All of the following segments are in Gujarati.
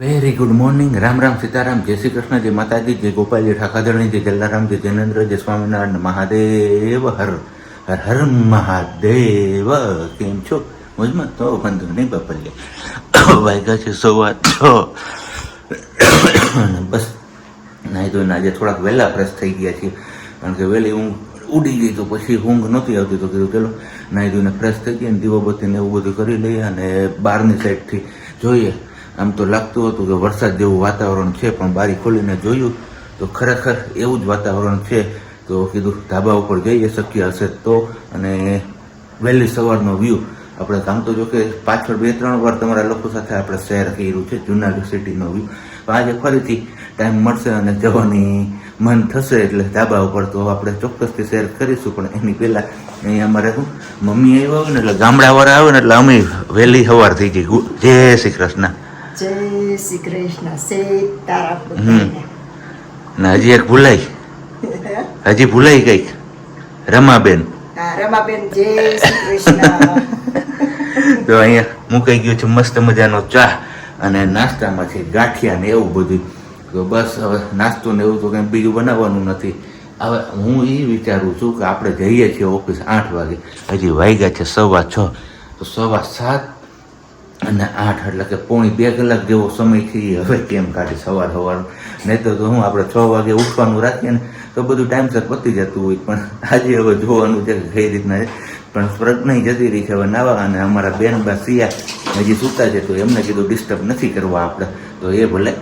Very good morning Ram Ram Sitaram Jai Shri Krishna જય માતાજી જય ગોપાલજી ઠાકાધરણી જય જલારામ જય જૈનેન્દ્ર જય સ્વામિનારાયણ મહાદેવ હર હર હર મહાદેવ કેમ છો મોજમાં તો બંધુ નહીં બાપલ્ય વાગ્યા છે સવા છ બસ નાહી ધોઈને આજે થોડાક વહેલા ફ્રેશ થઈ ગયા છીએ કારણ કે વહેલી ઊંઘ ઉડી ગઈ તો પછી ઊંઘ નહોતી આવતી તો કીધું ચલો નાહી ધોઈને ફ્રેશ થઈ ગયા અને દીવાબત્તીને એવું બધું કરી લઈએ અને બહારની સાઈડથી જોઈએ આમ તો લાગતું હતું કે વરસાદ જેવું વાતાવરણ છે, પણ બારી ખોલીને જોયું તો ખરેખર એવું જ વાતાવરણ છે. તો કીધું, ધાબા ઉપર જઈએ, શક્ય હશે તો. અને વહેલી સવારનો વ્યૂ આપણે કામ તો જો કે પાછળ બે, ત્રણ વાર તમારા લોકો સાથે આપણે શેર કર્યું છે, જુનાગઢ સિટીનો વ્યૂ તો આજે ફરીથી ટાઈમ મળશે અને જવાની મન થશે એટલે ધાબા ઉપર તો આપણે ચોક્કસથી શેર કરીશું, પણ એની પહેલાં અહીંયા અમારે શું, મમ્મી આવ્યા આવે ને એટલે ગામડાવાળા આવે ને એટલે અમે વહેલી સવાર થઈ ગઈ જય શ્રી કૃષ્ણ. જય શ્રી કૃષ્ણ સીતારામ. ને હજી એક ભૂલાઈ. હજી ભૂલાઈ ગઈ. રમાબેન. રમાબેન જય શ્રી કૃષ્ણ. તો અહીંયા મુકાઈ ગયો છે મસ્ત મજાનો ચા અને નાસ્તામાં છે ગાંઠિયા ને એવું બધું. તો બસ હવે નાસ્તો ને એવું તો કંઈ બીજું બનાવવાનું નથી. હવે હું એ વિચારું છું કે આપણે જઈએ છીએ ઓફિસ આઠ વાગે. હજી વાગ્યા છે સવા છ. તો સવા સાત અને આઠ એટલે કે પોણી બે કલાક જેવો સમયથી હવે કેમ કાઢી સવાર સવાર. નહીં તો હું આપણે છ વાગે ઉઠવાનું રાખીએ ને, તો બધું ટાઈમસર પતી જતું હોય. પણ આજે હવે જોવાનું છે કે કઈ રીતના છે. પણ નહીં જતી રહી છે. હવે નાવા અને અમારા બેન બા સિયા હજી સૂતા છે, તો એમને કીધું ડિસ્ટર્બ નથી કરવા આપણે. તો એ ભલે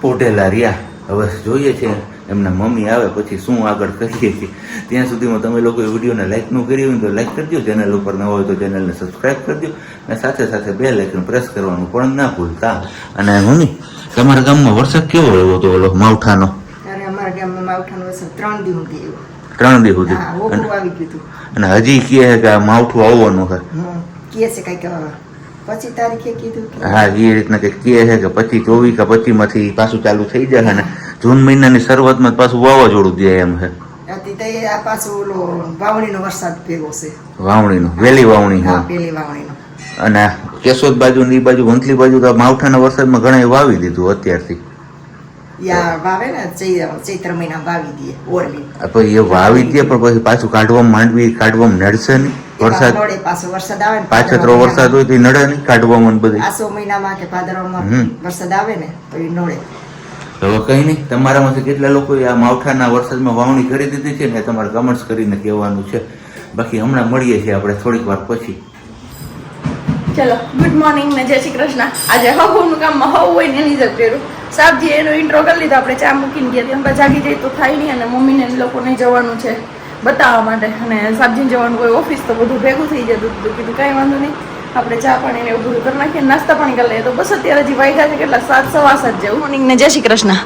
પોટેલા રહ્યા. હવે જોઈએ છે એમના મમ્મી આવે પછી શું આગળ કરીએ છીએ? ત્યાં સુધીમાં તમે લોકો વિડીયોને લાઈકનું કરી હોય તો લાઇક કરજો ચેનલ ઉપર ન હોય તો ચેનલને સબસ્ક્રાઈબ કરજો અને સાથે સાથે બે લાઇકને પ્રેસ કરવાનું પણ ના ભૂલતા. અને મમ્મી તમારા ગામમાં વરસાદ કેવો રહ્યો હતો ઓલો માવઠાનો? અમારા ગામમાં માવઠાનો વરસાદ ત્રણ દિવસ ગયો ત્રણ દિવસ સુધી? અને હજી કહે છે કે આ માવઠું આવવાનું છે. કહે છે કંઈક પછી તારીખે કીધું હા એ રીતના કંઈક કહે છે કે પચીસ ચોવીસ કે પચીસમાંથી પાછું ચાલુ થઈ જશે ને. જૂન મહિનાની શરૂઆતમાં પાછું વાવાઝોડું દે એમ છે. વાવણીનો વાવણી અને કેશોદ બાજુ ને બાજુ વંથલી બાજુ તો માવઠાના વરસાદમાં ઘણા વાવી દીધું અત્યારથી. પછી એ વાવી દે પણ પછી પાછું કાઢવામાં માંડવી કાઢવામાં નડશે નહીં. વરસાદ પાછો વરસાદ આવે ને વરસાદ હોય તો નડે નહીં કાઢવામાં બધી. આસો મહિનામાં કે ભાદરવામાં વરસાદ આવે ને તો એ નડે. હવે કઈ નહીં, તમારામાંથી કેટલા લોકોએ આ માવઠાના વરસાદમાં વાવણી કરી દીધી છે ને તમારે કમેન્ટ્સ કરીને કહેવાનું છે. બાકી હમણાં મળીએ છીએ આપણે થોડીક વાર પછી. ચલો ગુડ મોર્નિંગ ને જય શ્રી કૃષ્ણ. આજે હવનું કામ હવ હોય ને એની જ કર્યું સાબજી એનો ઇન્ટ્રો કરી લીધો, આપણે ચા મૂકીને ગયા ત્યાં બધા જાગી જાય તો થાય નહીં અને મમ્મીને લોકોને જવાનું છે બતાવવા માટે. અને સાહેબજીને જવાનું કોઈ ઓફિસ તો બધું ભેગું થઈ જતું કીધું કાંઈ વાંધો નહીં. આપણે ચા પાણી ને એવું બધું કરી નાખીએ નાસ્તા પાણી કરી લઈએ. તો બસ અત્યારે હજી વાગ્યા છે કેટલા? સાત સવા સાત જેવું. મોર્નિંગ ને જય શ્રી કૃષ્ણ.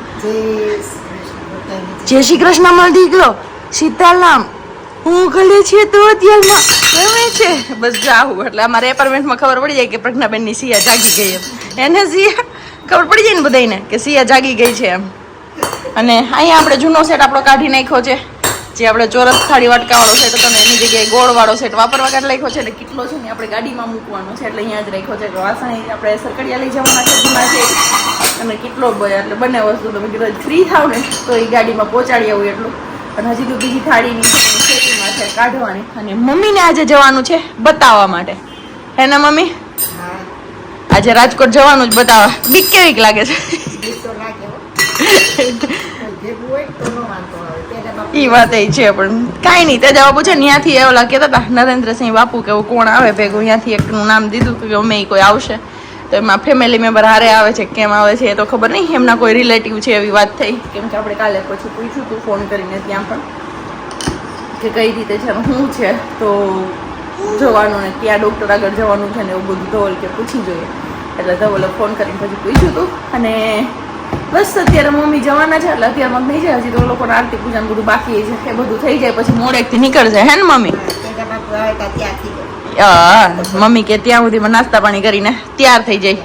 જય શ્રી કૃષ્ણ મારો દીકરો. સીતારામ હું ઘરે છે તો અત્યારમાં કેવું છે. બસ જાવું એટલે અમારે એપાર્ટમેન્ટમાં ખબર પડી જાય કે પ્રજ્ઞાબેનની સિયા જાગી ગઈ એમ. એને સિયા ખબર પડી જાય ને બધાને કે સિયા જાગી ગઈ છે એમ. અને અહીંયા આપણે જૂનો સેટ આપણો કાઢી નાખ્યો છે. જે આપણે ચોરસ થાળી વાટકાવાળો સેટ હતો ને એની જગ્યાએ ગોળવાળો સેટ વાપરવા કાઢ લખ્યો છે એટલે કેટલો છે ને આપણે ગાડીમાં મૂકવાનો છે એટલે અહીંયા જ રાખ્યો છે. કે વાસણ આપણે સરકડિયા લઈ જવાના છે અને કેટલો બ- એટલે બંને વસ્તુ તમે કીધું ફ્રી થાવ ને તો એ ગાડીમાં પહોંચાડી આવું એટલું. અને હજી તો બીજી થાળીની ખેતીમાં છે કાઢવાની. અને મમ્મીને આજે જવાનું છે બતાવવા માટે. હે ને મમ્મી? આજે રાજકોટ જવાનું જ બતાવવા. બીક કેવીક લાગે છે? તો તો ઈ વાત એ છે, પણ કાંઈ નહીં. તે જવાબ પૂછે ત્યાંથી એવો કહેતા હતા, નરેન્દ્રસિંહ બાપુ કે કોણ આવે ભેગું? ત્યાંથી એકનું નામ દીધું કે અમે કોઈ આવશે. તો એમાં ફેમિલી મેમ્બર હારે આવે છે, કેમ આવે છે એ તો ખબર નહીં. એમના કોઈ રિલેટિવ છે એવી વાત થઈ. કેમ કે આપણે કાલે પછી પૂછ્યું હતું ફોન કરીને ત્યાં પણ કે કઈ રીતે છે શું છે. તો જવાનું ને ક્યાં ડૉક્ટર આગળ જવાનું છે ને એવું બધું ધવલ કે પૂછી જોઈએ. એટલે ધવલે ફોન કરીને પછી પૂછ્યું હતું અને બસ અત્યારે મમ્મી જવાના છે, એટલે અત્યારમાં નહીં જાય હજી તો લોકોને આરતી પૂજા બધું બાકી છે, એ બધું થઈ જાય, પછી મોડેકથી નીકળશે હે ને મમ્મી? મમ્મી કે ત્યાં સુધીમાં નાસ્તા પાણી કરીને તૈયાર થઈ જાય.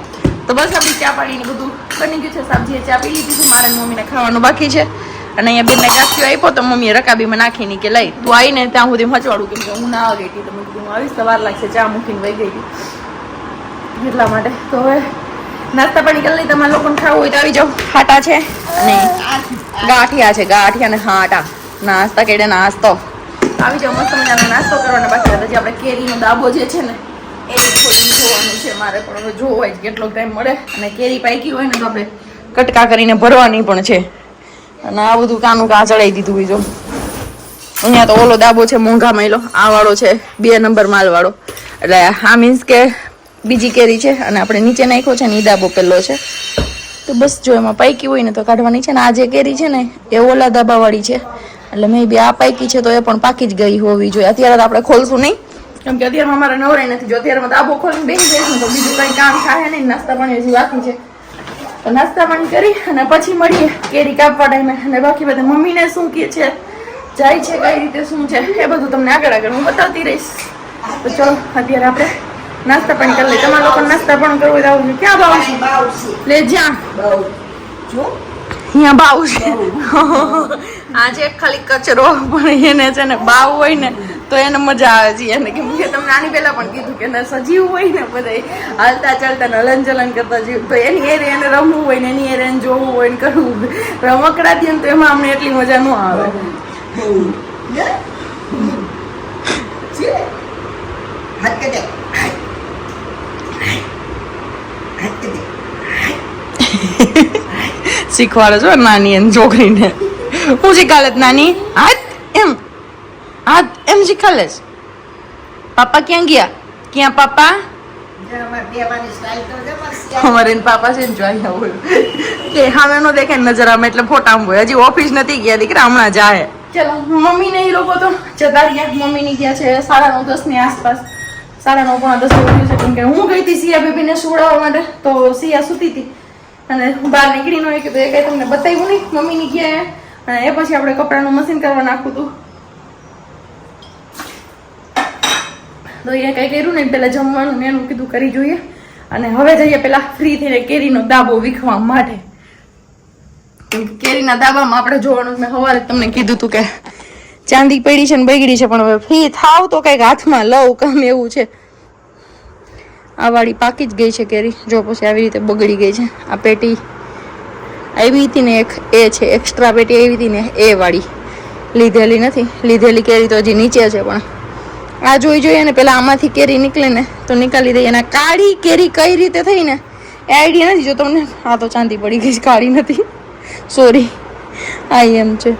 તો બસ આપણી ચા પાણી ને બધું બની ગયું છે સબ્જીએ ચા પી લીધી છે, મારા મમ્મીને ખાવાનું બાકી છે. અને અહીંયા બેનને ગાંઠિયો આપ્યો તો મમ્મીએ રકાબીમાં નાખીને કે લઈ, તું આવીને ત્યાં સુધી મચવાડું, કેમ કે હું ના ગઈ હતી તો મેં કીધું આવીશ તો વાર લાગશે, ચા મૂકીને વહી ગઈ. એટલા માટે તો હવે નાસ્તા પાણી કરી લઈ તમારે લોકોને ખાવું હોય તો આવી જાઓ. ખાટા છે અને ગાંઠિયા છે, ગાંઠિયા અને હાટા નાસ્તા કેડે નાસ્તો. આવી જાઓ, મસ્ત મજાનો નાસ્તો કરવાનો. બાકી જે આપણે કેરીનો દાબો જે છે ને, એ થોડી જોવાનું છે. મારે પણ હવે જોવો જ કેટલો ટાઈમ મળે. અને કેરી પાકી હોય ને તો આપણે કટકા કરીને ભરવાની પણ છે. અને આ બધું કાનું કા ચડાવી દીધું હોય અહીંયા તો ઓલો દાબો છે, મોંઘા માયલો. આ વાળો છે, બે નંબર માલ વાળો એટલે આ મીન્સ કે બીજી કેરી છે અને આપણે નીચે નાખ્યો છે ને દાબો પેલો છે. તો બસ જો એમાં પાકી હોય ને તો કાઢવાની છે ને આ જે કેરી છે ને, એ ઓલા દાબાવાળી છે. એટલે મેં બી આ પાકી છે તો એ પણ પાકી જ ગઈ હોવી જોઈએ. અત્યારે તો આપણે ખોલશું નહીં. કેમ કે અત્યારમાં અમારે નવરાઈ નથી. જો અત્યારમાં દાબો ખોલીને બેસી જઈશું તો બીજું કંઈ કામ થાય નહીં. નાસ્તા પાણી હજી બાકી છે. તો નાસ્તા પાણી કરી અને પછી મળીએ કેરી કાપવા ટાઈમે. અને બાકી બધા મમ્મીને શું કહે છે, જાય છે, કઈ રીતે શું છે, એ બધું તમને આગળ આગળ હું બતાવતી રહીશ. તો ચલો, અત્યારે આપણે નાસ્તા પાણી કરી લે. તમારા લોકો નાસ્તા પણ કરવો હોય તો આવજો ક્યાં ભાવ છે? લે જ્યાં અહીંયા બાવ છે. આજે ખાલી કચરો પણ એને છે ને બાવ હોય ને તો એને મજા આવે છે. એને કેમ કે તમને આની પહેલાં પણ કીધું કે એને સજીવ હોય ને બધા હાલતા ચાલતા ને હલન ચલન કરતા જીવ. તો એની એરે એને રમવું હોય ને એની એરે એને જોવું હોય ને કરવું રમકડાથી તો એમાં અમને એટલી મજા ન આવે. હાથ કે દે હાથ કે દે શીખવાડે છો નાની એમ છોકરીને. હું શીખાલે નાની? હાથ એમ. હાથ એમ શીખાલે પાપા ક્યાં ગયા? ક્યાં પાપા? અમારે તો પાપા છે ને જો અહીંયા હોય કે સામે નો દેખે નજર આમ એટલે ફોટા હોય. હજી ઓફિસ નથી ગયા દીકરા, હમણાં જાય. ચલો, મમ્મી ને એ લોકો તો જતા રહ્યા મમ્મી ની ગયા છે સાડા નવ, દસની આસપાસ. સાડા નવ પોણા દસ જેવું થયું હું ગઈ હતી સિયા બેબી ને સુવડાવવા માટે, તો સિયા સૂતી હતી. અને હું બહાર નીકળી ન હોય કે એ કઈ તમને બતાવ્યું નહીં. મમ્મી ની ગયા. અને એ પછી આપણે કપડાનું મશીન કરવા નાખવું હતું તો એ કઈ કર્યું નહીં. પેલા જમવાનું ને એનું કીધું કરી જોઈએ. અને હવે જઈએ પેલા ફ્રી થઈને કેરીનો દાબો વીખવા માટે. કેરીના દાબામાં આપણે જોવાનું મેં સવારે તમને કીધું હતું કે ચાંદી પડી છે ને બગડી છે, પણ હવે ફ્રી થાવ તો કંઈક હાથમાં લઉં, કામ એવું છે. આ વાળી પાકી જ ગઈ છે કેરી. જો પછી આવી રીતે બગડી ગઈ છે. આ પેટી આવી હતી ને એક, એ છે એક્સ્ટ્રા પેટી આવી હતી ને એ વાળી. લીધેલી નથી. લીધેલી કેરી તો હજી નીચે છે પણ. આ જોઈ જોઈએ ને પેલા આમાંથી કેરી નીકળે ને તો નીકાળી દઈએ. અને કાળી કેરી કઈ રીતે થઈ ને? એ આઈડિયા નથી. જો તમને, આ તો ચાંદી પડી ગઈ કાળી નથી. સોરી આ એમ છે.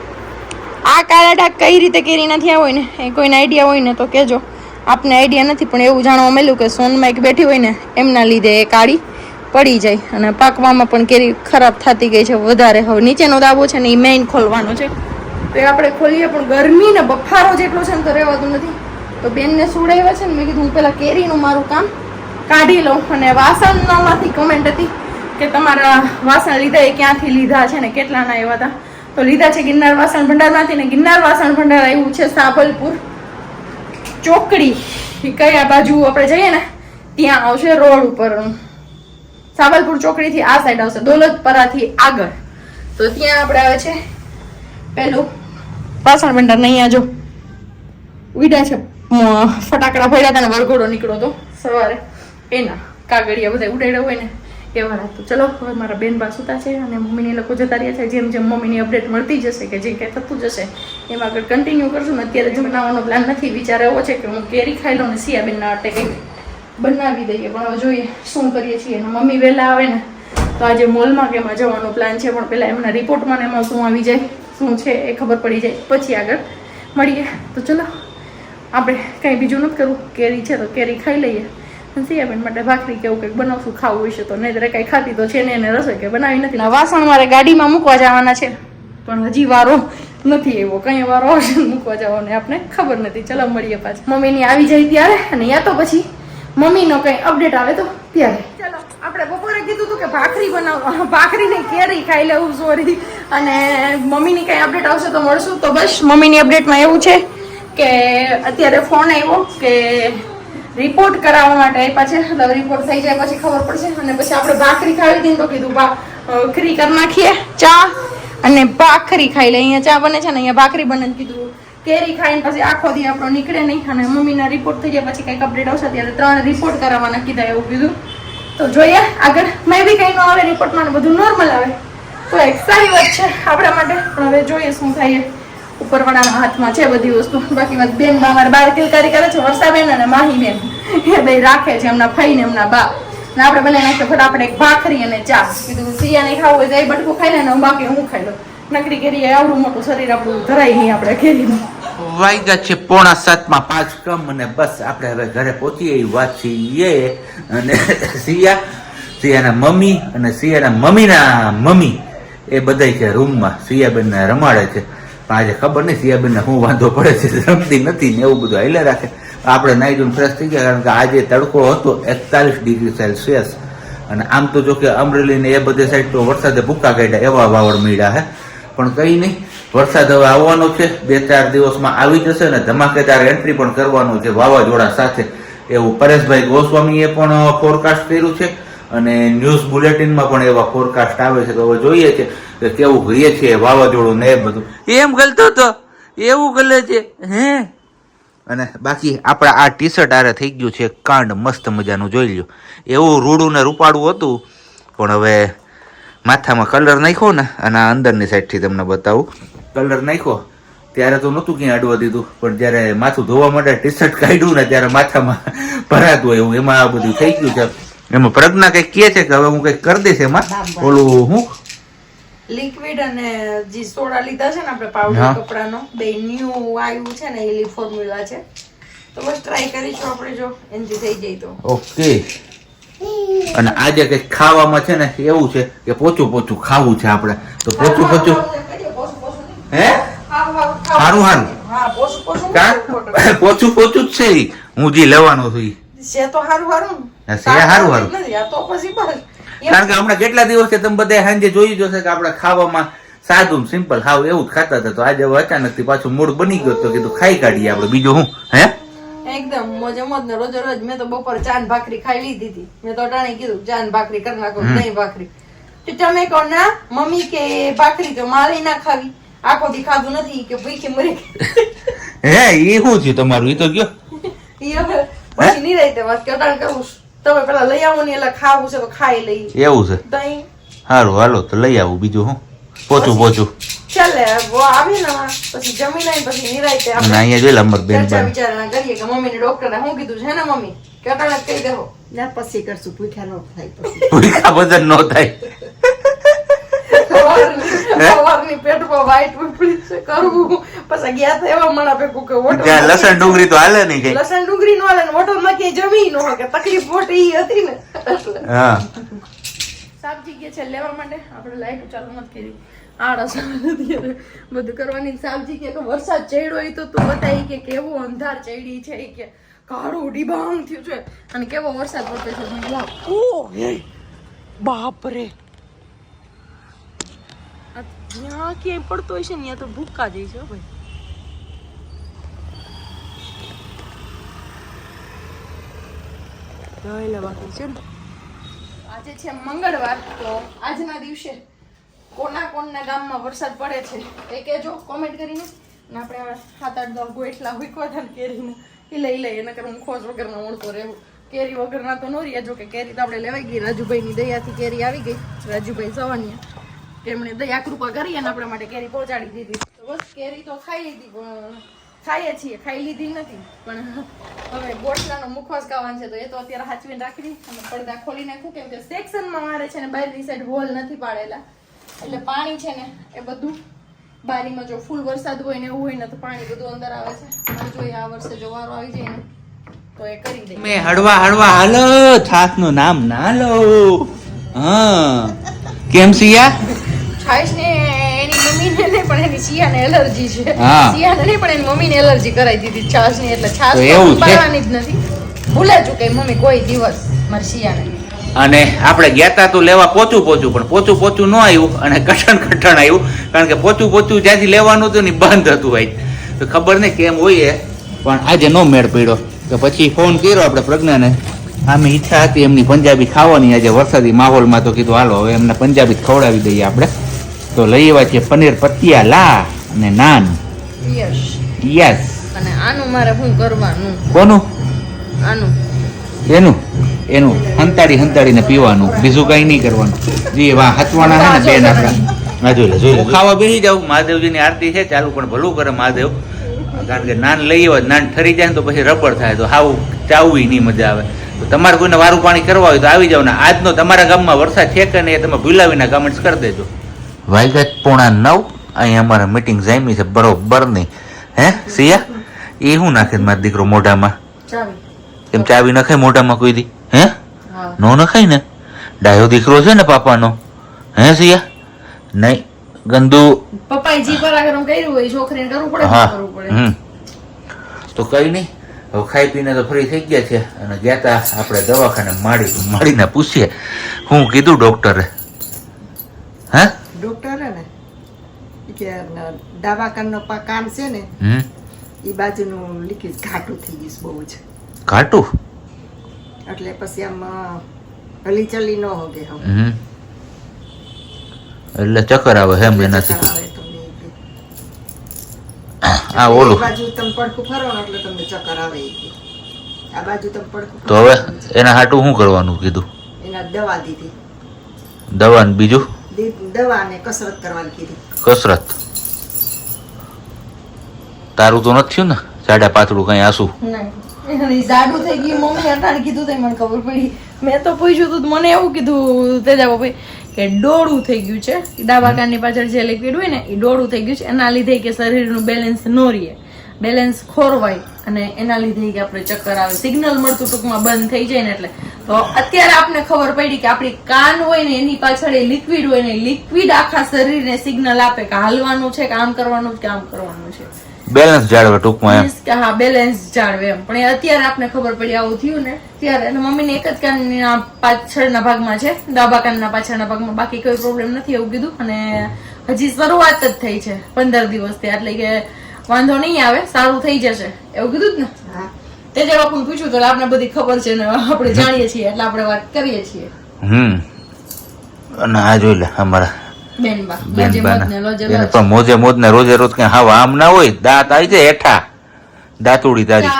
આ કાળા ડાક કઈ રીતે કેરી નથી હોય ને? એ કોઈને આઈડિયા હોય ને તો કહેજો આપને આઈડિયા નથી, પણ એવું જાણવા મળ્યું કે સોનમાં એક બેઠી હોય ને, એમના લીધે એ કાળી પડી જાય અને પાકવામાં પણ કેરી ખરાબ થતી ગઈ છે વધારે. હવે નીચેનો દાબો છે ને એ મેઇન ખોલવાનો છે. તો એ આપણે ખોલીએ, પણ ગરમી ને બફારો જેટલો છે ને તો રહેવાતું નથી. તો બેનને સુડાવ્યા છે ને, મેં કીધું હું પહેલાં કેરીનું મારું કામ કાઢી લઉં અને વાસણમાંથી કમેન્ટ હતી કે તમારા વાસણ લીધા એ ક્યાંથી લીધા છે ને, કેટલાના આવ્યા હતા. તો લીધા છે ગિરનાર વાસણ ભંડારમાંથી ને ગિરનાર વાસણ ભંડાર આવ્યું છે સાબલપુર ચોકડી. કયા બાજુ આપણે જઈએ ને, ત્યાં આવશે રોડ ઉપર સાબલપુર ચોકડીથી આ સાઈડ આવશે, દોલતપરાથી આગળ. તો ત્યાં આપણે આવે છે, પેલું વાસણ ભંડાર ને અહીંયા જો ઉડ્યા છે ફટાકડા ભર્યા હતા ને વરઘોડો નીકળ્યો તો સવારે. એના કાગળિયા બધા ઉડાડ્યા હોય ને એ રાખતું ચલો, હવે મારા બેન બા સુતા છે અને મમ્મીને લોકો જતા રહ્યા છે. જેમ જેમ મમ્મીની અપડેટ મળતી જશે કે જે કંઈ થતું જશે, એમાં આગળ કન્ટિન્યુ કરશું. ને અત્યારે જો બનાવવાનો પ્લાન નથી, વિચાર એવો છે કે હું કેરી ખાઈ લઉં ને સિયાબેનના અટે કંઈક બનાવી દઈએ. પણ હવે જોઈએ શું કરીએ છીએ. અને મમ્મી વહેલા આવે ને, તો આજે મોલમાં કે એમાં જવાનો પ્લાન છે. પણ પહેલાં એમના રિપોર્ટમાં એમાં શું આવી જાય, શું છે એ ખબર પડી જાય. પછી આગળ મળીએ. તો ચલો, આપણે કંઈ બીજું નથી કરવું. કેરી છે તો કેરી ખાઈ લઈએ. સિયાબેન માટે ભાખરી કે એવું કંઈક બનાવશું, ખાવું હશે તો. નહીં કાંઈ ખાતી તો છે ને એને રસોઈ કે બનાવી નથી. વાસણ મારે ગાડીમાં મૂકવા જવાના છે. પણ હજી વારો નથી એવો કઈ વારો આવશે મૂકવા જવાનો આપણે ખબર નથી. ચલો મળીએ પાછા. મમ્મીની આવી જાય ત્યારે અને યા તો પછી મમ્મીનો કંઈ અપડેટ આવે તો ત્યારે. ચલો, આપણે બપોરે કીધું હતું કે ભાખરી બનાવ ભાખરીની કેરી ખાઈ લેવું, સોરી. અને મમ્મીની કંઈ અપડેટ આવશે તો મળશું. તો બસ, મમ્મીની અપડેટમાં એવું છે કે અત્યારે ફોન આવ્યો કે રિપોર્ટ કરાવવા માટે આપ્યા છે. એટલે રિપોર્ટ થઈ જાય પછી ખબર પડશે. અને પછી આપણે ભાખરી ખાવી હતી તો કીધું ભાખરી કરી નાખીએ ચા. અને ભાખરી ખાઈ લે અહીંયા ચા બને છે ને અહીંયા ભાખરી બને કીધું, કેરી ખાઈને પછી આખો દી આપણો નીકળે નહીં. અને મમ્મીના રિપોર્ટ થઈ જાય પછી કંઈક અપડેટ આવશે. ત્યારે ત્રણ રિપોર્ટ કરાવવાના કીધા એવું કીધું. તો જોઈએ આગળ. મેં બી કંઈ ન આવે રિપોર્ટમાં બધું નોર્મલ આવે. તો એક સારી વાત છે આપણા માટે. પણ હવે જોઈએ શું થાય. ઉપરવાળાના હાથમાં છે બધી વસ્તુ. બાકી બેન બા અમારે બાર કિલકારી કરે છે વર્ષાબેન અને માહીબેન. એ બે રાખે છે એમના ફઈ ને એમના બા ને આપણે બંને નાખીએ ફટાફટ એક ભાખરી અને ચા. કીધું સિયાને ખાવું હોય તો એ બટકું ખાઈ લે ને બાકી હું ખાઈ લઉં. નકરી કેરી એ આવડું મોટું શરીર આપણું ધરાય નહીં આપણે કેરીનું વાગ્યા છે પોણા સાતમાં પાંચ કમ અને બસ આપણે હવે ઘરે પહોંચીએ એવી વાત છીએ અને સિયા સિયાના મમ્મી અને સિયાના મમ્મીના મમ્મી. એ બધાય છે રૂમમાં સિયાબેનને રમાડે છે. આજે ખબર નહીં સિયાબેનને શું વાંધો પડે છે, રમતી નથી ને એવું બધું હાઈલે રાખે. આપણે નાઈ ધોઈને ફ્રેશ થઈ ગયા કારણ કે આજે તડકો હતો એકતાલીસ ડિગ્રી સેલ્સિયસ. અને આમ તો જો કે અમરેલી ને એ બધી સાઈડ તો વરસાદે ભૂકા કાઢ્યા એવા વાવડ મળ્યા હે. પણ કઈ નહીં, વરસાદ હવે આવવાનો છે. બે ચાર દિવસમાં આવી જશે ને ધમાકેદાર એન્ટ્રી પણ કરવાનું છે વાવાઝોડા સાથે. એવું પરેશભાઈ ગોસ્વામીએ પણ ફોરકાસ્ટ કર્યું છે. અને ન્યૂઝ બુલેટિનમાં પણ એવા ફોરકાસ્ટ આવે છે તો હવે જોઈએ છે કે કેવું કરીએ છીએ વાવાઝોડું ને એ બધું. એમ ગલતો તો. એવું ગલે છે. હે? અને બાકી આપણા આ ટી શર્ટ આરે થઈ ગયું છે કાંડ મસ્ત મજાનું જોઈ લ્યો. એવું રૂડું ને રૂપાળું હતું પણ હવે માથામાં કલર નાખ્યો ને અને આ અંદરની સાઈડથી તમને બતાવું. કલર નાખ્યો. ત્યારે તો નહોતું ક્યાંય અડવા દીધું પણ જ્યારે માથું ધોવા માટે ટી શર્ટ કાઢ્યું ને ત્યારે માથામાં ભરાતું એવું એમાં આ બધું થઈ ગયું છે. એમાં પ્રજ્ઞા કંઈક કે છે કે હવે હું કંઈક કરી દઈશ એમાં? ઓલું હું? લિક્વિડ અને જે સોડા લીધા છે ને આપણે. પાવડર કપડાનો બે ન્યુ આવ્યું છે ને એલી ફોર્મ્યુલા છે. તો બસ ટ્રાય કરીશું આપણે જો એનથી થઈ જાય તો. ઓકે અને આજે કંઈક ખાવામાં છે ને એવું છે કે પોચું પોચું ખાવું છે આપણે. તો પોચું પોચું હે સારું સારું પોચું પોચું જ છે હું જે લેવાનો છું છે તો સારું હા, છે હારું હારું. નથી આ તો પછી બસ. કારણ કે હમણાં કેટલા દિવસથી તમે બધા સાંજે જોઈ જશે કે આપણે ખાવામાં સાદું સિમ્પલ હાવ એવું જ ખાતા હતા. તો આજે હવે અચાનક પાછું મૂડ બની ગયો તો કીધું ખાઈ કાઢીએ આપણે બીજું શું હે? એકદમ મોજે મોજ ને રોજે રોજ મેં તો બપોર ચાન ભાખરી ખાઈ લીધી હતી. મેં તો અટાણે કીધું ચાન ભાખરી કરી નાખો દહીં ભાખરી. તો તમે કહો ના મમ્મી કે ભાખરી તો મારે ના ખાવી. આખો દી ખાધું નથી કે ભૂખી મરી હે એ શું થયું તમારું? એ તો ગયો. પછી હવે રહી તે વાત કે અટાણે કહું તમે પેલા લઈ આવો ને એટલે ખાવું છે તો ખાઈ લઈ. એવું છે? દહીં સારું હાલો તો લઈ આવું બીજું હું. પોચું પોચું. ચાલે આવી ને પછી જમી લઈને પછી આપણે અહીંયા જોઈ લે અમાર બેન વિચારણા કરીએ કે મમ્મીને ડોક્ટરે શું કીધું છે ને મમ્મી? કે અટાણે કહી દેવો ના પછી કરશું. ભૂખ્યા નો થાય પછી. બધા વજન ન થાય. લસણ ડુંગળી તો હાલે નહીં કઈ. લસણ ડુંગળી નો હાલે હોટલમાં ક્યાંય જમી નો કે તકલીફ મોટી હતી ને. હા. સાબજી કે છે લેવા માટે? આપણે લાઈટ ચાલુ નથી કરી. આળસ બધું કરવાની સાબજી કે વરસાદ ચડ્યો હોય તો તું બતાવી કે કેવો અંધાર ચડી છે કે કાળું ડીબાંગ થયું છે. અને કેવો વરસાદ પડતો છે બાપ રે જ્યાં ક્યાંય પડતો છે ને ત્યાં તો ભૂકા જઈશ હો ભાઈ. છે ને. આજે છે મંગળવાર, તો આજના દિવસે કોના કોના ગામમાં વરસાદ પડે છે એ કહેજો કોમેન્ટ કરીને. ને આપણે સાત આઠ દસ ગોઠલા હુકવા હતા કેરીને એ લઈ લઈએ, નકર હું ખોજ વગરના ઓળતો રહેવું. કેરી વગરના તો ન રહ્યા જો કે કેરી તો આપણે લેવાઈ ગઈ. રાજુભાઈની દયાથી કેરી આવી ગઈ. રાજુભાઈ સવાનિયા. એમણે દયા કૃપા કરી અને આપણા માટે કેરી પહોંચાડી દીધી. બસ, કેરી તો ખાઈ લીધી, પણ ખાઈએ છીએ, ખાઈ લીધી નથી. પણ હવે ગોઠલાનો મુખવાસ ખાવાનો છે, તો એ તો અત્યારે હાચવીને રાખી દઈ અને પડદા ખોલી નાખું, કેમ કે સેક્શનમાં મારે છે ને બહારની સાઈડ હોલ નથી પાડેલા. એટલે પાણી છે ને એ બધું બારીમાં જો ફૂલ વરસાદ હોય ને એવું હોય ને તો પાણી બધું અંદર આવે છે. મારે જોઈએ આ વર્ષે જો વારો આવી જાય ને, તો એ કરી દઈએ મેં હળવા હળવા હાલો છાસનું નામ ના લો હા. કેમ સિયા? છાશ ને એની મમ્મીને નહીં પણ એની સિયાને એલર્જી છે. સિયાને નહીં પણ એની મમ્મીને એલર્જી કરાવી દીધી છાશની એટલે છાશ? પાડવાની જ નથી. ભૂલે ચૂકે મમ્મી કોઈ દિવસ મારી સિયાને અને આપણે ગયા તા લેવા પોચું પોચું પણ પોચું પોચું ન આવ્યું અને કઠણ કઠણ આવ્યું કારણ કે પોચું પોચું જ્યાંથી લેવાનું હતું ને બંધ હતું આજ તો ખબર નહીં કેમ હોય એ પણ આજે નો મેળ પડ્યો. તો પછી ફોન કર્યો આપણે પ્રજ્ઞાને. આમે ઈચ્છા હતી એમની પંજાબી ખાવાની આજે વરસાદી માહોલમાં તો કીધું હાલો હવે એમને પંજાબી જ ખવડાવી દઈએ આપણે. તો લઈ આવ્યા છે પનીર પતિયા લા અને નાન. Yes yes. અને આનું મારે શું કરવાનું? કોનું? આનું. એનું? એનું. હંતાડી હંતાડીને પીવાનું. બીજું કઈ નહીં કરવાનું. જી વા હચવાના છે ને બેન આપણા. હા જોઈ લે જોઈ લે ખાવા બેસી જાવ મહાદેવજીની આરતી છે ચાલુ પણ ભલું કરે મહાદેવ. કારણ કે નાન લઈ આવે નાન ઠરી જાય ને તો પછી રબડ થાય. તો હાવ ચાવવી નહીં મજા આવે. તો તમારે કોઈને વારું પાણી કરવા હોય તો આવી જાવ ને. આજનો તમારા ગામમાં વરસાદ છે કે નહીં એ તમે ભૂલાવીને કમેન્ટ્સ કરી દેજો. વાગ્યા પોણા નવ. અહીંયા અમારે મીટિંગ જામી છે બરોબર નહીં હે સિયા? એ શું નાખે મારો દીકરો મોઢામાં? કેમ એમ ચાવી નખાય મોઢામાં કોઈ દી? હે? નો નખાય ને? ડાયો દીકરો છે ને પાપાનો. હે સિયા? નહીં ગંદુ. પપ્પાએ જી પરાક્રમ કર્યું હોય છોકરીને કરવું પડે હા. કરવું પડે. તો કઈ નહીં. હવે ખાઈ પીને તો ફ્રી થઈ ગયા છે. અને ગયા તા આપણે દવાખાને માડી માડીને પૂછીએ. હું કીધું ડોક્ટરે હે? ડોક્ટરે ને કે દવાખાનો કાન છે ને એ બાજુનું લીકેજ ઘાટું થઈ ગયું બહુ જ. ઘાટું? એટલે પછી આમ હલી ચલી ન હોગે હવે. એટલે ચક્કર આવે એમ એનાથી. આ ઓલું. બાજુ તમે પડખું ફરો ને એટલે તમને ચક્કર આવે આ બાજુ તમે પડખું તો હવે એના હાટું શું કરવાનું કીધું? એના દવા દીધી. દવા ને બીજું? દવા કસરત કરવાની કીધી. કસરત? તારું તો નથી થયું ને? જાડા પાતળું કઈ આસુ? જાડું થઈ ગયું મમ્મી અટાણે કીધું તે મને ખબર પડી. મેં તો પૂછ્યું તું મને એવું કીધું તેજા ભાઈ કે ડોળું થઈ ગયું છે. ડાબા કાનની પાછળ જે લિક્વિડ હોય ને એ ડોળું થઈ ગયું છે. એના લીધે કે શરીરનું બેલેન્સ ન રહે. બેલેન્સ ખોરવાય અને એના લીધે કે આપણે ચક્કર આવે. સિગ્નલ મળતું ટૂંકમાં બંધ થઈ જાય ને એટલે. તો અત્યારે આપને ખબર પડી કે આપણી કાન હોય ને એની પાછળ એ લિક્વિડ હોય ને લિક્વિડ આખા શરીરને સિગ્નલ આપે કે હાલવાનું છે કે આમ કરવાનું કે આમ કરવાનું છે. બેલેન્સ જાળવે ટૂંકમાં એમ. હા બેલેન્સ જાળવે એમ. પણ એ અત્યારે આપને ખબર પડી આવું થયું ને ત્યારે અને મમ્મીને એક જ કાનના પાછળના ભાગમાં છે ડાબા કાનના પાછળના ભાગમાં. બાકી કોઈ પ્રોબ્લેમ નથી એવું કીધું. અને હજી શરૂઆત જ થઈ છે પંદર દિવસથી એટલે કે વાંધો નહીં આવે સારું થઈ જશે. એવું કીધું જ ને? તે જે બાપુને પૂછ્યું તો આપણે બધી ખબર છે ને આપણે જાણીએ છીએ એટલે આપણે વાત કરીએ છીએ. હમ. અને આ જોઈ લે અમારા બેનબા. મોજ મોજે ને રોજે રોજ કઈ હા આમ ના હોય દાંત આવી જાય હેઠા. દાંતુડી તારી.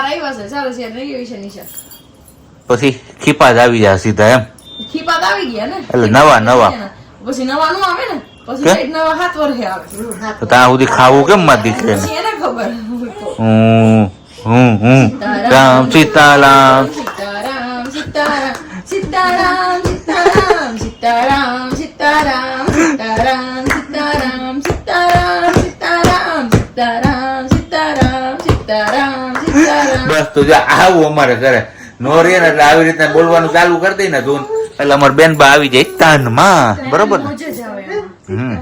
પછી ખીપાત આવી જાય સીધા એમ. ખીપાત આવી ગયા ને? એટલે નવા, નવા. પછી નવાનું આવે ને પછી? સાઈડ નવા હાથ વર્ષે આવે તો ત્યાં સુધી ખાવું કેમ માં દીકરીને પછી એને ખબર હું હું હું રામ સીતારામ સીતારામ સીતારામ સીતારામ સીતારામ સીતારામ સીતારામ સીતારામ સીતારામ સીતારામ સીતારામ સીતારામ સીતારામ સીતારામ બસ તો જો આવું અમારે ઘરે નો રે ને એટલે આવી રીતના બોલવાનું ચાલુ કરી દઈ ને ધૂન. એટલે અમારે બેન બા આવી જાય તાનમાં. બરોબર ને. હમ.